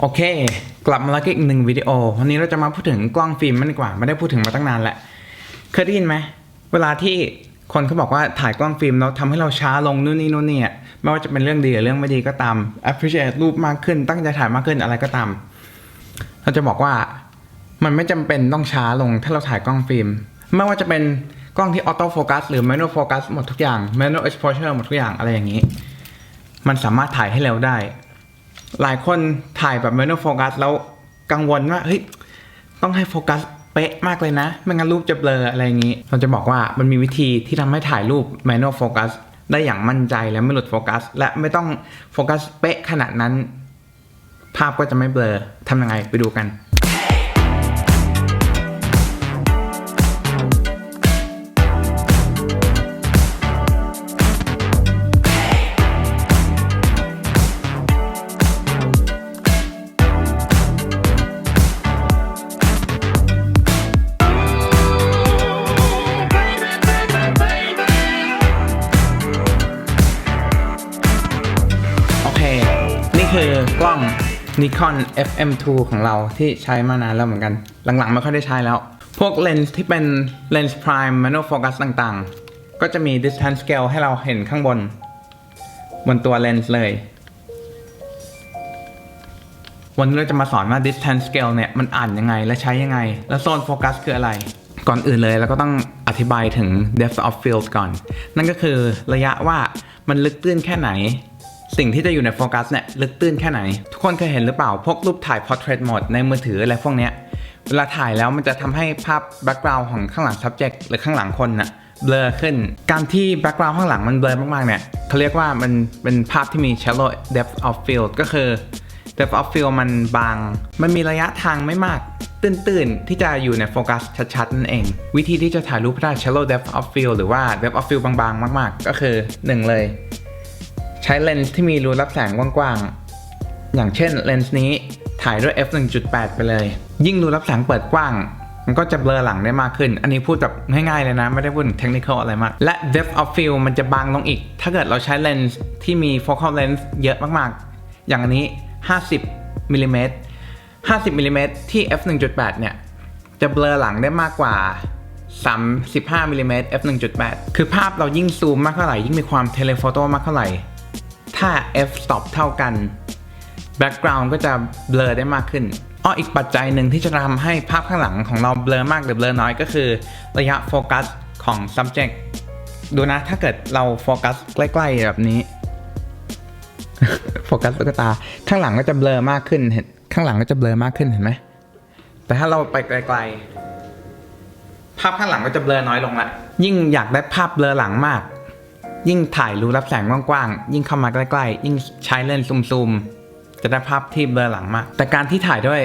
โอเค กลับมาแล้วก็อีกหนึ่งวิดีโอ วันนี้เราจะมาพูดถึงกล้องฟิล์มมันดีกว่า ไม่ได้พูดถึงมาตั้งนานแหละเคยได้ยินไหม เวลาที่คนเขาบอกว่าถ่ายกล้องฟิล์มแล้วทำให้เราช้าลงนู่นนี่นู่นนี่อะไม่ว่าจะเป็นเรื่องดีหรือเรื่องไม่ดีก็ตาม appreciate รูปมากขึ้น ตั้งใจถ่ายมากขึ้นอะไรก็ตาม เราจะบอกว่ามันไม่จำเป็นต้องช้าลงถ้าเราถ่ายกล้องฟิล์ม ไม่ว่าจะเป็นกล้องที่ออโต้โฟกัสหรือ manual focus หมดทุกอย่าง manual exposure หมดทุกอย่างอะไรอย่างนี้ มันสามารถถ่ายให้เร็วได้ หลายคนถ่ายแบบ manual focus แล้วกังวลว่าเฮ้ยต้องให้โฟกัสเป๊ะมากเลยนะ ไม่งั้นรูปจะเบลออะไรอย่างนี้ เราจะบอกว่ามันมีวิธีที่ทำให้ถ่ายรูป manual focus ได้อย่างมั่นใจและไม่หลุดโฟกัส และไม่ต้องโฟกัสเป๊ะขนาดนั้น ภาพก็จะไม่เบลอทำยังไงไปดูกัน คือกล้อง Nikon FM2 ของเราที่ใช้มานานแล้วเหมือนกัน หลังๆไม่ค่อยได้ใช้แล้ว พวกเลนส์ที่เป็นเลนส์ prime manual focus ต่างๆ ก็จะมี distance scale ให้เราเห็นข้างบน บนตัวเลนส์เลย วันนี้เราจะมาสอนว่า distance scale เนี่ย มันอ่านยังไงและใช้ยังไง และโซนโฟกัสคืออะไร ก่อนอื่นเลยเราก็ต้องอธิบายถึง depth of field ก่อน นั่นก็คือระยะว่ามันลึกตื้นแค่ไหน สิ่งที่จะอยู่ในโฟกัสเนี่ยลึกตื้นแค่ไหน ทุกคนเคยเห็นหรือเปล่า พวกรูปถ่าย portrait mode ในมือถืออะไรพวกเนี้ยเวลาถ่ายแล้วมันจะทำให้ภาพ background ของข้างหลัง subject หรือข้างหลังคนน่ะเบลอขึ้น การที่ background ข้างหลังมันเบลอมากๆเนี่ยเขาเรียกว่ามันเป็นภาพที่มี shallow depth of field ก็คือ depth of field มันบาง มันมีระยะทางไม่มากตื้นๆ ที่จะอยู่ในโฟกัสชัดๆ นั่นเอง วิธีที่จะถ่ายรูปได้ shallow depth of field หรือว่า depth of field บางๆ มากๆ ก็คือ 1 เลย ใช้เลนส์ที่มีรูรับแสงกว้างๆ อย่างเช่นเลนส์นี้ถ่ายด้วย f 1.8 ไปเลย ยิ่งรูรับแสงเปิดกว้าง มันก็จะเบลอหลังได้มากขึ้น อันนี้พูดแบบง่ายๆเลยนะ ไม่ได้พูดถึงเทคนิคอะไรมาก และ depth of field มันจะบางลงอีก ถ้าเกิดเราใช้เลนส์ที่มี focal length เยอะมากๆ อย่างอันนี้ 50มิลลิเมตร50มิลลิเมตรที่ f 1.8 เนี่ย จะเบลอหลังได้มากกว่า35มิลลิเมตร f 1.8 คือภาพเรายิ่งซูมมากเท่าไหร่ ยิ่งมีความเทเลโฟโต้มากเท่าไหร่ ถ้า f stop เท่ากัน background ก็จะเบลอได้มากขึ้นอ้ออีกปัจจัยหนึ่งที่จะทำให้ภาพข้างหลังของเราเบลอมากหรือเบลอน้อยก็คือ ระยะโฟกัสของ subject ดูนะ ถ้าเกิดเราโฟกัสใกล้ๆแบบนี้ โฟกัสตุ๊กตา ข้างหลังก็จะเบลอมากขึ้นเห็นข้างหลังก็จะเบลอมากขึ้นเห็นไหม แต่ถ้าเราไปไกลๆ ภาพข้างหลังก็จะเบลอน้อยลงละ ยิ่งอยากได้ภาพเบลอหลังมาก ยิ่งถ่ายรูรับแสงกว้างๆ ยิ่งเข้ามาใกล้ๆ ยิ่งใช้เลนส์ซูมๆ จะได้ภาพที่เบลอหลังมาก แต่การที่ถ่ายด้วย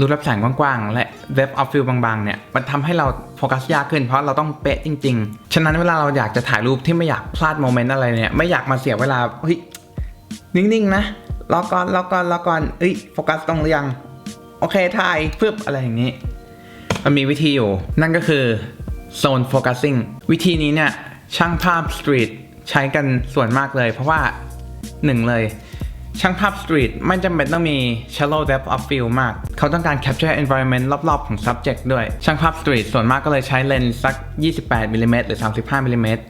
รูรับแสงกว้างๆ และเว็บออฟฟิลบางๆ เนี่ย มันทำให้เราโฟกัสยากขึ้นเพราะเราต้องเป๊ะจริง ๆ ฉะนั้นเวลาเราอยากจะถ่ายรูปที่ไม่อยากพลาดโมเมนต์อะไรเนี่ย ไม่อยากมาเสียเวลา เฮ้ย นิ่งๆ นะรอก่อนรอก่อนรอก่อนเอ้ย โฟกัสตรงหรือยัง โอเค ถ่ายฟึบอะไรอย่างนี้ มันมีวิธีอยู่ นั่นก็คือ Zone Focusing วิธีนี้เนี่ย ช่างภาพสตรีท ใช้กันส่วนมากเลย เพราะว่าหนึ่งเลย ช่างภาพสตรีทไม่จำเป็นต้องมี shallow depth of field มาก เขาต้องการ capture environment รอบ ๆ ของ subject ด้วย ช่างภาพสตรีทส่วนมากก็เลยใช้เลนส์สัก 28มิลลิเมตรหรือ 35มิลลิเมตร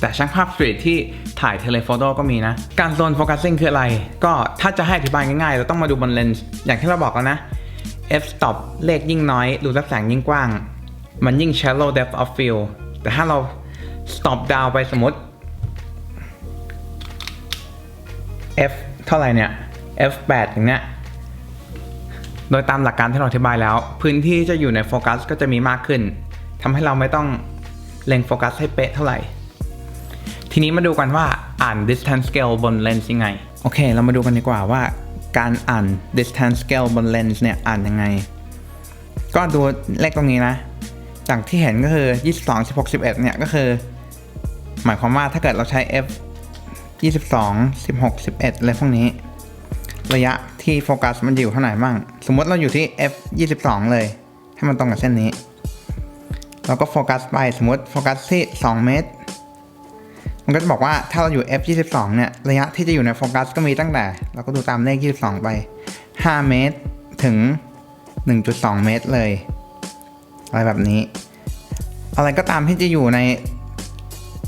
แต่ช่างภาพสตรีทที่ถ่ายเทเลโฟโต้ก็มีนะ การโซนโฟกัสซิ่งคืออะไร ก็ถ้าจะให้อธิบายง่ายๆ เราต้องมาดูบนเลนส์อย่างที่เราบอกแล้วนะ f stop เลขยิ่งน้อยรูรับแสงยิ่งกว้าง มันยิ่ง shallow depth of field แต่ถ้าเรา stop down ไปสมมติ f เท่าไหร่เนี่ย f 8อย่างเนี้ยโดยตามหลักการที่เราอธิบายแล้ว พื้นที่จะอยู่ในโฟกัสก็จะมีมากขึ้นทำให้เราไม่ต้องเล็งโฟกัสให้เป๊ะเท่าไหร่ ทีนี้มาดูกันว่าอ่าน distance scale บนเลนส์ยังไง โอเค เรามาดูกันดีกว่าว่า การอ่าน distance scale บนเลนส์เนี่ยอ่านยังไง ก็ดูเลขตรงนี้นะ จากที่เห็นก็คือ 22 16 11 เนี่ยก็คือ หมายความว่าถ้าเกิดเราใช้ f 22 16 11อะไรพวกนี้ ระยะที่โฟกัสมันอยู่เท่าไหร่บ้างสมมติเราอยู่ที่ f 22 เลย ให้มันตรงกับเส้นนี้ เราก็โฟกัสไปสมมติโฟกัสที่ 2 เมตร มันก็จะบอกว่าถ้าเราอยู่ f 22 เนี่ย ระยะที่จะอยู่ในโฟกัสก็มีตั้งแต่ เราก็ดูตามเลข 22 ไป 5 เมตรถึง 1.2 เมตรเลย อะไรแบบนี้ อะไรก็ตามที่จะอยู่ใน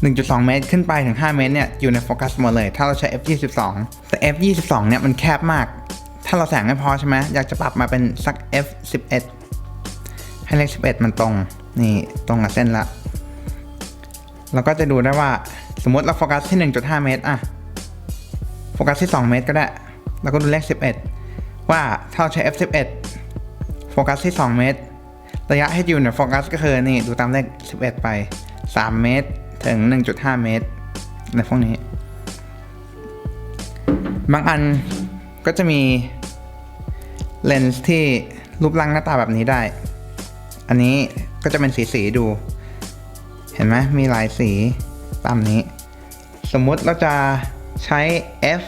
1.2 เมตรขึ้นไปถึง 5 เมตรเนี่ยอยู่ในโฟกัสหมดเลย ถ้าเราใช้ f22 แต่ f22 เนี่ยมันแคบมาก ถ้าเราแสงไม่พอใช่ไหมอยากจะปรับมาเป็นสัก f11 ให้เลข 11 มันตรง นี่ตรงกับเส้นละ เราก็จะดูได้ว่าสมมติเราโฟกัสที่ 1.5 เมตรอะโฟกัสที่ 2 เมตรก็ได้แล้วก็ดูเลข 11 ว่าถ้าเราใช้ f11 โฟกัสที่ 2 เมตร ระยะให้อยู่ในโฟกัสก็คือนี่ดูตามเลข 11 ไป 3 เมตร ถึง 1.5 เมตรในพวกนี้ บางอันก็จะมีเลนส์ที่รูปร่างหน้าตาแบบนี้ได้ อันนี้ก็จะเป็นสีสีดู เห็นไหมมีหลายสีตามนี้ สมมุติเราจะใช้ f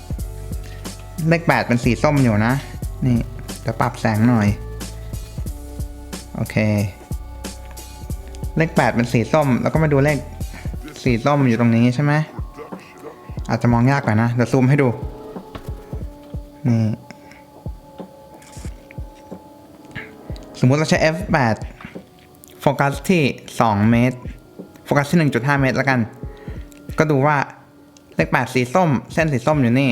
8เลข8เป็นสีส้มอยู่นะ นี่จะปรับแสงหน่อย โอเค เลข8เป็นสีส้ม แล้วก็มาดูเลขสีส้มอยู่ตรงนี้ใช่ไหมอาจจะมองยากหน่อยนะเดี๋ยวซูมให้ดูนี่สมมุติเราใช้ f8 โฟกัสที่ 2 เมตร โฟกัสที่ 1.5 เมตรแล้วกัน ก็ดูว่าเลข8สีส้ม เส้นสีส้มอยู่นี่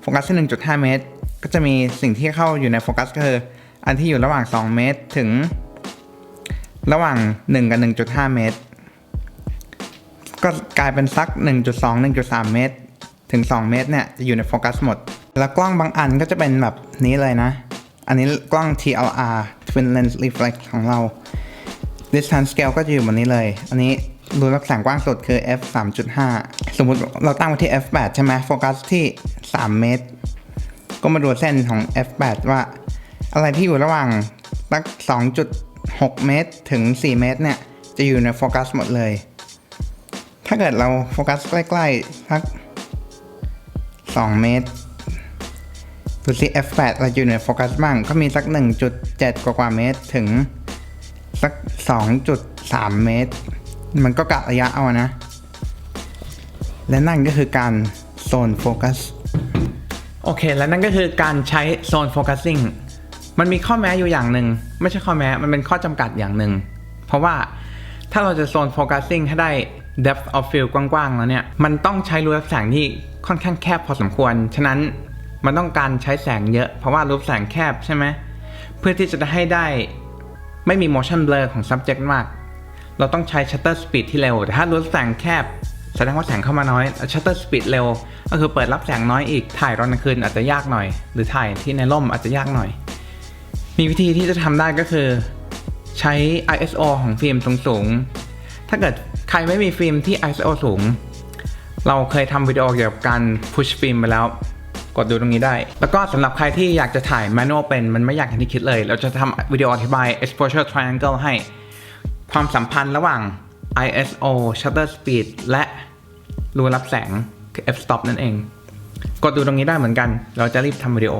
โฟกัสที่ 1.5 เมตร ก็จะมีสิ่งที่เข้าอยู่ในโฟกัสก็คือ อันที่อยู่ระหว่าง 2 เมตรถึง ระหว่าง 1 กับ 1.5 เมตร ก็กลายเป็นสัก 1.2 1.3 เมตร ถึง 2 เมตรเนี่ยจะอยู่ในโฟกัสหมด แล้วกล้องบางอันก็จะเป็นแบบนี้เลยนะ อันนี้กล้อง TLR Twin Lens Reflex ของเรา distance scale ก็จะอยู่บนนี้เลย อันนี้รูรับแสงกว้างสุดคือ f 3.5 สมมุติเราตั้งไว้ที่ f 8ใช่ไหมโฟกัสที่ 3 เมตร ก็มาดูเส้นของ f 8ว่า อะไรที่อยู่ระหว่างสัก 6 เมตรถึง 4 เมตรเนี่ย จะอยู่ในโฟกัสหมดเลย ถ้าเกิดเราโฟกัสใกล้ๆสัก 2 เมตรดูสิ f8 เราอยู่ในโฟกัสบ้าง ก็มีสัก 1.7 กว่ากว่าเมตรถึงสัก 2.3 เมตร มันก็กะระยะเอานะ และนั่นก็คือการโซนโฟกัส โอเค และนั่นก็คือการใช้โซนโฟกัสซิ่ง มันมีข้อแม้อยู่อย่างหนึ่งไม่ใช่ข้อแม้มันเป็นข้อจำกัดอย่างหนึ่งเพราะว่าถ้าเราจะโซนโฟกัสซิ่งให้ได้ depth of field กว้างๆ แล้วเนี่ย มันต้องใช้รูรับแสงที่ค่อนข้างแคบพอสมควร ฉะนั้นมันต้องการใช้แสงเยอะ เพราะว่ารูปแสงแคบใช่ไหม เพื่อที่จะให้ได้ไม่มี motion blur ของ subject มาก เราต้องใช้ shutter speed ที่เร็ว แต่ถ้ารูแสงแคบ แสดงว่าแสงเข้ามาน้อย shutter speed เร็ว ก็คือเปิดรับแสงน้อยอีก ถ่ายตอนกลางคืนอาจจะยากหน่อย หรือถ่ายที่ในร่มอาจจะยากหน่อย มีวิธีที่จะทำได้ก็คือ ใช้ ISO ของฟิล์มสูงๆ ถ้าเกิดใครไม่มีฟิล์มที่ ISO สูง เราเคยทำวิดีโอเกี่ยวกับการ push ฟิล์มไปแล้ว กดดูตรงนี้ได้ แล้วก็สำหรับใครที่อยากจะถ่าย manual เป็นมันไม่อยากอย่างที่คิดเลย เราจะทำวิดีโออธิบาย exposure triangle ให้ ความสัมพันธ์ระหว่าง ISO shutter speed และรูรับแสงคือ f stop นั่นเอง กดดูตรงนี้ได้เหมือนกัน เราจะรีบทำวิดีโอ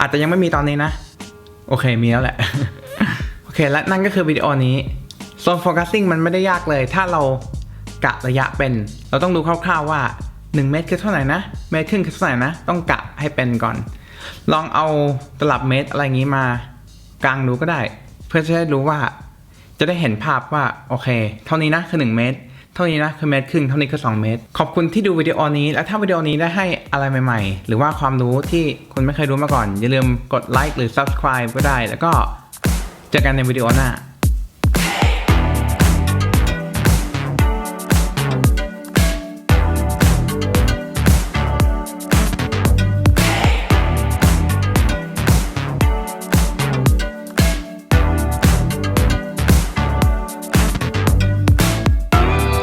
อาจจะยังไม่มีตอนนี้นะ โอเคมีแล้วแหละ โอเค และนั่นก็คือวิดีโอนี้โซนโฟกัสซิ่งมันไม่ได้ยากเลย ถ้าเรากะระยะเป็น เราต้องดูคร่าวๆว่า 1 เมตรคือเท่าไหร่นะ เมตรครึ่งคือเท่าไหร่นะ ต้องกะให้เป็นก่อน ลองเอาตลับเมตรอะไรอย่างนี้มากางดูก็ได้ เพื่อจะได้รู้ว่า จะได้เห็นภาพว่าโอเค เท่านี้นะคือ 1 เมตร เท่านี้นะคือเมตรครึ่งเท่านี้คือ 2 เมตร ขอบคุณที่ดูวิดีโอนี้ และถ้าวิดีโอนี้ได้ให้อะไรใหม่ ๆ หรือว่าความรู้ที่คุณไม่เคยรู้มาก่อน อย่าลืมกดไลค์หรือ subscribe ก็ได้ แล้วก็เจอกันในวิดีโอหน้า